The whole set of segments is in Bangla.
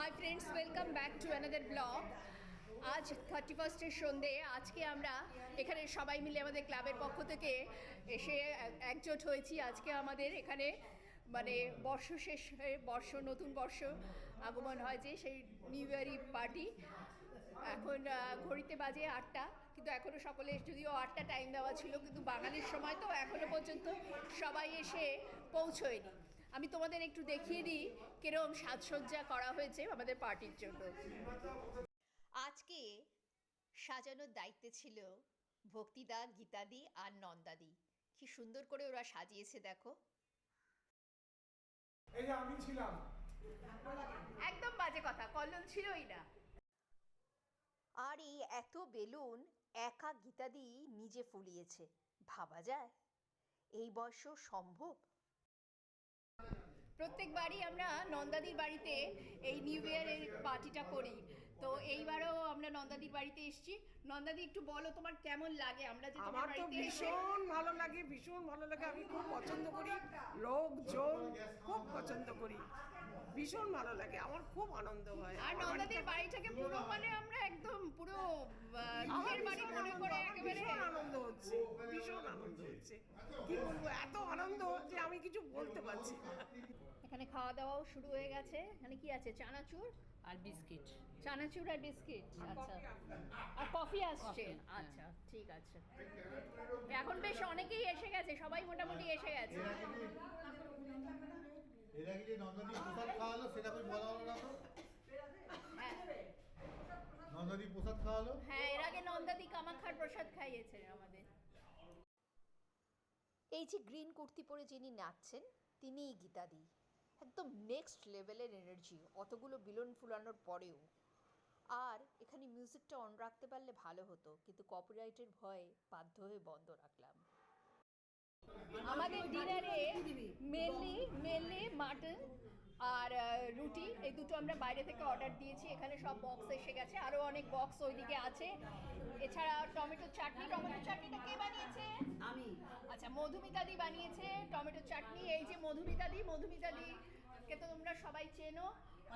Hi friends welcome back to another blog আজ থার্টি ফার্স্টের সন্ধে, আজকে আমরা এখানে সবাই মিলে আমাদের ক্লাবের পক্ষ থেকে এসে এক- একজোট হয়েছি। আজকে আমাদের এখানে মানে বর্ষ শেষ হয়ে, বর্ষ, নতুন বর্ষ আগমন হয় যে, সেই নিউ ইয়ারি পার্টি এখন ঘড়িতে বাজে আটটা, কিন্তু এখনও সকলে যদিও আটটা টাইম দেওয়া ছিল, কিন্তু বাঙালির সময় তো এখনও পর্যন্ত সবাই এসে পৌঁছয়নি। আমি তোমাদের একটু দেখিয়ে দিই কীরকম সাজসজ্জা করা হয়েছে আমাদের পার্টির জন্য। আজকে সাজানোর দায়িত্বে ছিল ভক্তিদা গীতাদি আর নন্দাদি। কি সুন্দর করে ওরা সাজিয়েছে দেখো। এই যে আমি ছিলাম। একদম বাজে কথা কল্লোল ছিলই না। আর এই এত বেলুন একা গীতাদি নিজে ফুলিয়েছে ভাবা যায়? এই বয়সেও সম্ভব? প্রত্যেকবারই আমরা নন্দাদির বাড়িতে এই নিউ ইয়ারের পার্টিটা করি। তো এইবারও আমরা নন্দাদির বাড়িতে এসেছি। নন্দাদি একটু বলো তোমার কেমন লাগে? আমরা যে তোমার আমার তো বাড়িতে এসে ভীষণ ভালো লাগে ভীষণ ভালো লাগে। আমি খুব পছন্দ করি। লোকজন খুব পছন্দ করি। ভীষণ ভালো লাগে আমার খুব আনন্দ হয়। আর নন্দাদির বাড়িতে- বাড়িটাকে পুরো মানে আমরা একদম পুরো নিজের বাড়ি মনে করে একেবারে আনন্দ হচ্ছে ভীষণ আনন্দ হচ্ছে। কি বলব এত আনন্দ যে আমি কিছু বলতে পারছি এখানে খাওয়া দাওয়াও শুরু হয়ে গেছে। এখানে কি আছে? চানাচুর? আর বিস্কিট। চানাচুর আর বিস্কিট? আচ্ছা। আর কফি আসছে? হ্যাঁ। আচ্ছা ঠিক আছে। এখন বেশ অনেকেই এসে গেছে সবাই মোটামুটি এসে গেছে। এরা কি যে নন্দনী প্রসাদ খাওয়ালো সেটা তুমি বলা হলো না তো? নন্দনী প্রসাদ খাওয়ালো? হ্যাঁ এর আগে নন্দাদি কামাক্ষার প্রসাদ খাইয়েছে আমাদের। এই যে গ্রিন কুর্তি পরে যিনি নাচছেন তিনিই গীতাদি একদম নেক্সট লেভেলের এনার্জি অতগুলো বিলন ফুলানোর পরেও। আর এখানে মিউজিকটা অন রাখতে পারলে ভালো হতো কিন্তু কপিরাইটের ভয়ে বাধ্য হয়ে বন্ধ রাখলাম। আমাদের ডিনারে মেনলি মেনলি মাটন আর আহ, রুটি এই দুটো আমরা বাইরে থেকে অর্ডার দিয়েছি। এখানে সব বক্স এসে গেছে। আরও অনেক বক্স ওইদিকে আছে। এছাড়া টমেটো চাটনি। টমেটো চাটনিটা কে বানিয়েছে? আমি। আচ্ছা মধুমিতাদি বানিয়েছে টমেটো চাটনি। এই যে মধুমিতাদি মধুমিতাদি কে তো তোমরা সবাই চেনো।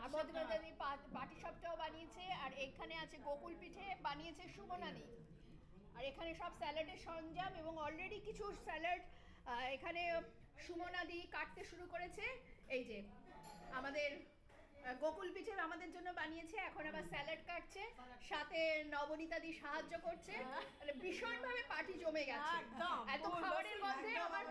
আর মধুমিতাদি পাটি সবটাও বানিয়েছে। আর এখানে আছে গোকুল পিঠে বানিয়েছে সুমনাদি আর এখানে সব স্যালাডের সরঞ্জাম এবং অলরেডি কিছু স্যালাড এখানে সুমনাদি কাটতে শুরু করেছে। এই যে আমাদের গোকুল পিঠে আমাদের জন্য বানিয়েছে। এখন আবার স্যালাড কাটছে। সাথে নবনীতাদি সাহায্য করছে। মানে ভীষণভাবে পার্টি জমে গেছে। এত খাবারের মধ্যে আমার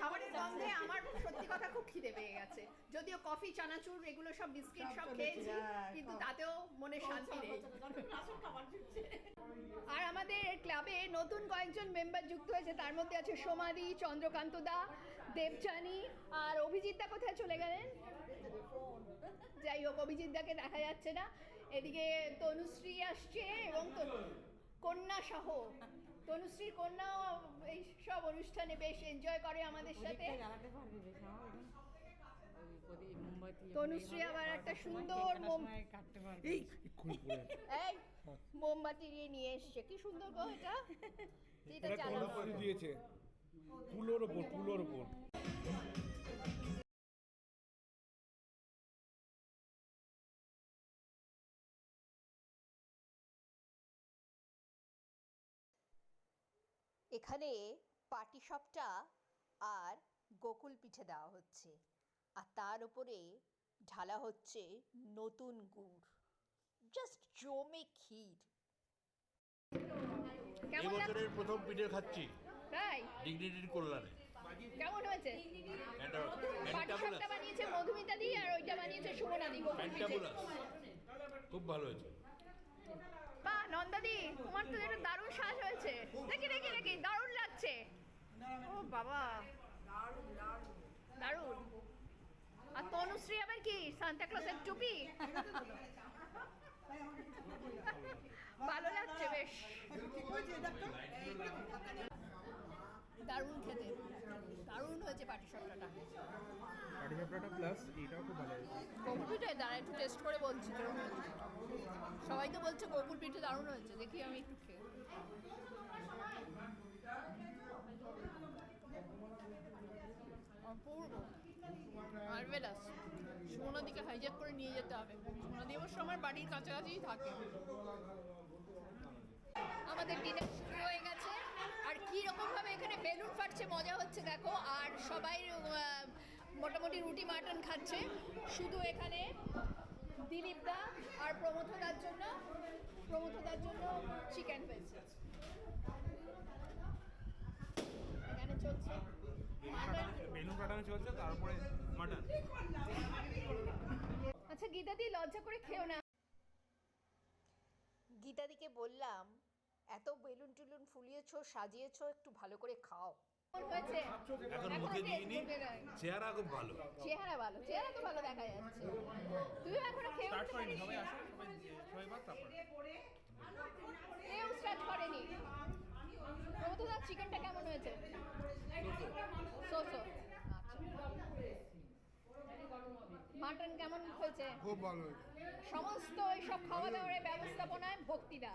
খাবারের গন্ধে আমার সত্যি কথা খুব খিদে পেয়ে গেছে। যদিও কফি চানাচুর এগুলো সব বিস্কিট সব খেয়েছি কিন্তু তাতেও মনে শান্তি নেই। আর আমাদের ক্লাবে নতুন কয়েকজন মেম্বার যুক্ত হয়েছে। তার মধ্যে আছে সোমাদি চন্দ্রকান্ত দা দেবচানী আর অভিজিৎ দা কোথায় চলে গেলেন যাই হোক অভিজিৎ দাকে দেখা যাচ্ছে না। এদিকে তনুশ্রী আসছে এবং কন্যা সহ। তনুশ্রীর কন্যাও এই সব অনুষ্ঠানে বেশ এনজয় করে আমাদের সাথে। তনুশ্রী আবার একটা সুন্দর এই এই মোমবাতি নিয়ে এসছে। কি সুন্দর গো এটা। এটা চালানো। করে দিয়েছে। তুলোর ওপর তুলোর ওপর। এখানে পাটিসাপটা আর গোকুল পিঠে দেওয়া হচ্ছে। আর তার উপরে ঢালা হচ্ছে নতুন গুড়। জাস্ট জমে ক্ষীর। কেমন লাগছে? এবছরের প্রথম পিঠে খাচ্ছি। তাই? ডিগনিটির কল্যাণে। কেমন হয়েছে? পাটিসাপটা বানিয়েছে মধুমিতা দি আর ওইটা বানিয়েছে সুমনা দি। খুব ভালো হয়েছে। বা নন্দাদি তোমার তো এটা দারুণ সাজ হয়েছে। দেখি দেখি দেখি দারুণ লাগছে। ও বাবা। দারুণ। আর তনুশ্রী আবার কি? সান্তা ক্লসের টুপি? ভালো লাগছে বেশ। দারুণ খেতে। দারুণ হয়েছে পাটি সবটাটা পাটি সাপটাটা প্লাস এইটাও খুব ভালো পিঠে দাঁড়া একটু টেস্ট করে বলছি হয়েছে। সবাই তো বলছে গোকুল পিঠে দারুণ হয়েছে, দেখি আমি একটু খেয়ে অপূর্ব। মার্ভেলাস সুমনাদিকে হাইজ্যাক করে নিয়ে যেতে হবে। সুমনাদি অবশ্য আমার বাড়ির কাছাকাছিই থাকে। আমাদের ডিনার শুরু হয়ে গেছে। আর কি রকম ভাবে এখানে বেলুন ফাটছে, মজা হচ্ছে, দেখো। আর সবাই মোটামুটি রুটি, মাটন খাচ্ছে। শুধু এখানে দিলীপ দা আর প্রমথদার জন্য প্রমথদার জন্য চিকেন হয়েছে। এখানে চলছে বেলুন ফাটানো চলছে তারপরে মাটন আচ্ছা গীতাদি লজ্জা করে খেও না। গীতাদিকে বললাম এত বেলুন টেলুন ফুলিয়েছো সাজিয়েছো একটু ভালো করে খাও। এখন মুখে দিইনি। চেহারা খুব ভালো। চেহারা ভালো চেহারা তো ভালো দেখা যাচ্ছে। তুইও এখনও খেয়ে স্টার্ট উঠতে করেনি। সবাই আসো সবাই বাদ তারপরে। কেউ স্টার্ট করেনি। প্রমথদা চিকেনটা কেমন হয়েছে? সোসো মাটন কেমন হয়েছে? খুব ভালো সমস্ত এইসব খাওয়া দাওয়ার ব্যবস্থাপনায় ভক্তিদা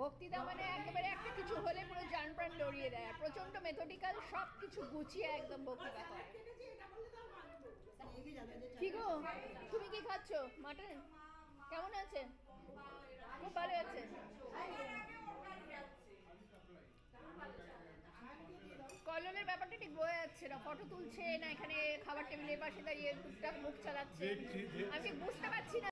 ভক্তিদা মানে একেবারে একটা কিছু হলে পুরো জান প্রাণ লড়িয়ে দেয়। আর প্রচণ্ড মেথডিক্যাল সব কিছু গুছিয়ে একদম ভক্তিদা করে। কি গো? তুমি কি খাচ্ছ? মাটন? কেমন আছে? খুব ভালো আছে। কল্লোলের ব্যাপারটা ঠিক বোঝা যাচ্ছে না। ফটো তুলছে না এখানে খাবার টেবিলের পাশে দাঁড়িয়ে টুকটাক মুখ চালাচ্ছে। আমি বুঝতে পারছি না।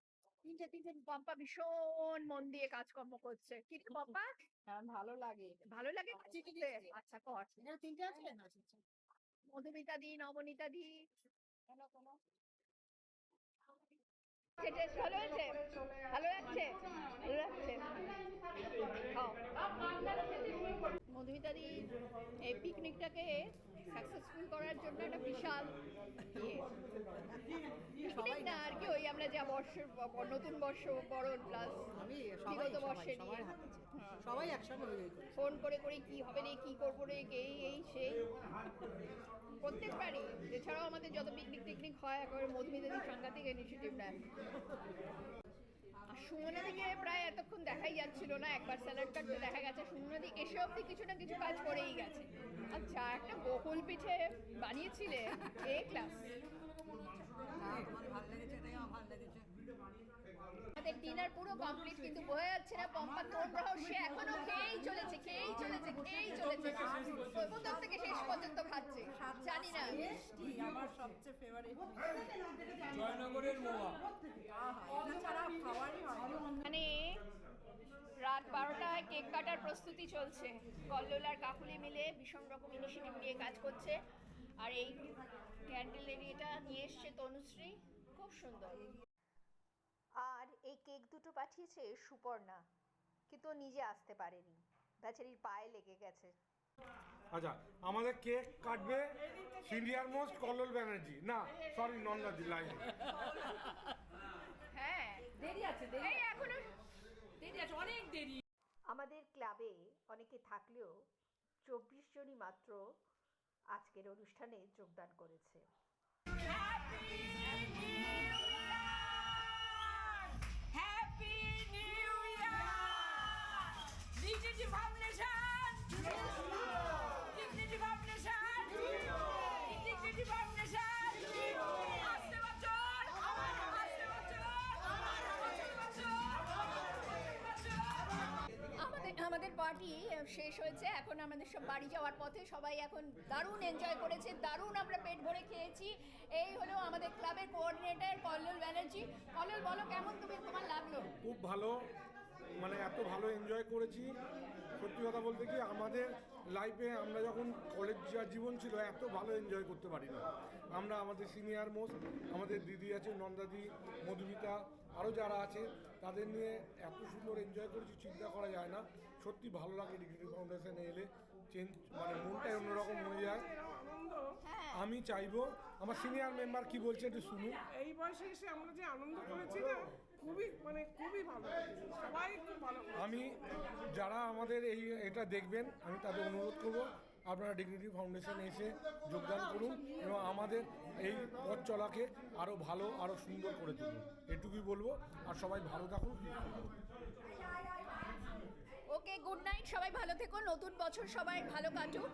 তিনটে তিনটে পম্পা ভীষণ মন দিয়ে কাজকর্ম করছে। কি রে পম্পা? হ্যাঁ ভালো লাগে। ভালো লাগে? আচ্ছা কর। তিনটে আছে মধুমিতা দি নবনীতা দি। ভালো হয়েছে? ভালো লাগছে? ভালো লাগছে? খাও। মধুমিতা এই পিকনিকটাকে সাকসেসফুল করার জন্য একটা বিশাল ইয়ে না আর কি ওই আমরা যা বর্ষের ব- নতুন বর্ষ বরণ প্লাস আমি বিগত সবাই বর্ষে আছে। হ্যাঁ। সবাই একসঙ্গে ফোন করে করে কি হবে রে কি করব রে এই এই সেই প্রত্যেকবারই এছাড়াও আমাদের যত পিকনিক টিকনিক হয় একেবারে মধুমিতাদের সাংঘাতিক ইনিশিয়েটিভ নেয় আর সুমনাদিকে প্রায় এতক্ষণ দেখাই যাচ্ছিল না একবার স্যালাড কাটতে দেখা গেছে অবধি কিছু না কিছু কাজ করেই গেছে। আচ্ছা একটা বকুল পিঠে বানিয়েছিলে? এ ক্লাস আমার ভালো লেগেছে এটাই আমার ভালো লেগেছে আমাদের ডিনার পুরো কমপ্লিট কিন্তু বোঝা যাচ্ছে না পম্পা কোন রহস্যে এখনও খেয়েই চলেছে খেয়েই চলেছে খেয়েই চলেছে। প্রথম থেকে শেষ পর্যন্ত খাচ্ছে। জানি না। আমার সবচেয়ে ফেভারিট জয়নগরের মোয়া। এটা ছাড়া খাওয়ারই না। মানে রাত বারোটায় কেক কাটার প্রস্তুতি চলছে। কল্লোল আর কাকুলি মিলে ভীষণ রকম ইনিশিয়েটিভ নিয়ে কাজ করছে। আর এই ক্যান্ডেল এরিয়াটা নিয়ে এসছে তনুশ্রী। খুব সুন্দর। আর এই কেক দুটো পাঠিয়েছে সুপর্ণা কিন্তু নিজে আসতে পারেনি। বেচারির পায়ে লেগে গেছে। আচ্ছা আমাদের কেক কাটবে সিনিয়র মোস্ট কল্লোল ব্যানার্জি। না সরি নন্দাদি লাইন। হ্যাঁ দেরি আছে দেরি এখনও দেরি আছে অনেক দেরি। আমাদের ক্লাবে অনেকে থাকলেও চব্বিশ জনই মাত্র আজকের অনুষ্ঠানে যোগদান করেছে। হ্যাপি নিউ ইয়ার পার্টি শেষ হয়েছে। এখন আমাদের সব বাড়ি যাওয়ার পথে সবাই এখন দারুণ এনজয় করেছে, দারুণ আমরা পেট ভরে খেয়েছি। এই হলো আমাদের ক্লাবের কোঅর্ডিনেটর কল্লোল ব্যানার্জি। কল্লোল, বলো কেমন তুমি, তোমার লাগল? খুব ভালো মানে এত ভালো এনজয় করেছি। সত্যি কথা বলতে কি, আমাদের লাইফে আমরা যখন কলেজ জীবন ছিল, এত ভালো এনজয় করতে পারি না আমরা আমাদের সিনিয়র মোস্ট আমাদের দিদি আছে, নন্দাদি, মধুমিতা আরও যারা আছে তাদের নিয়ে এত সুন্দর এনজয় করেছি চিন্তা করা যায় না। সত্যি ভালো লাগে ডিগ্রি ফাউন্ডেশনে এলে। চেঞ্জ মানে মনটাই অন্যরকম হয়ে যায়। আনন্দ আমি চাইব আমার সিনিয়র মেম্বার কি বলছে একটু শুনুন। এই বয়সে এসে আমরা যে আনন্দ করেছি না খুবই মানে খুবই ভালো সবাই খুব ভালো আমি যারা আমাদের এই এটা দেখবেন আমি তাদের অনুরোধ করব আপনারা ডিগনিটি ফাউন্ডেশন এসে যোগদান করুন এবং আমাদের এই পথ চলাকে আরও ভালো আরও সুন্দর করে তুলুন। এটুকুই বলব। আর সবাই ভালো থাকুন। Okay, good night. সবাই ভালো থেকো নতুন বছর সবাই ভালো কাটুক।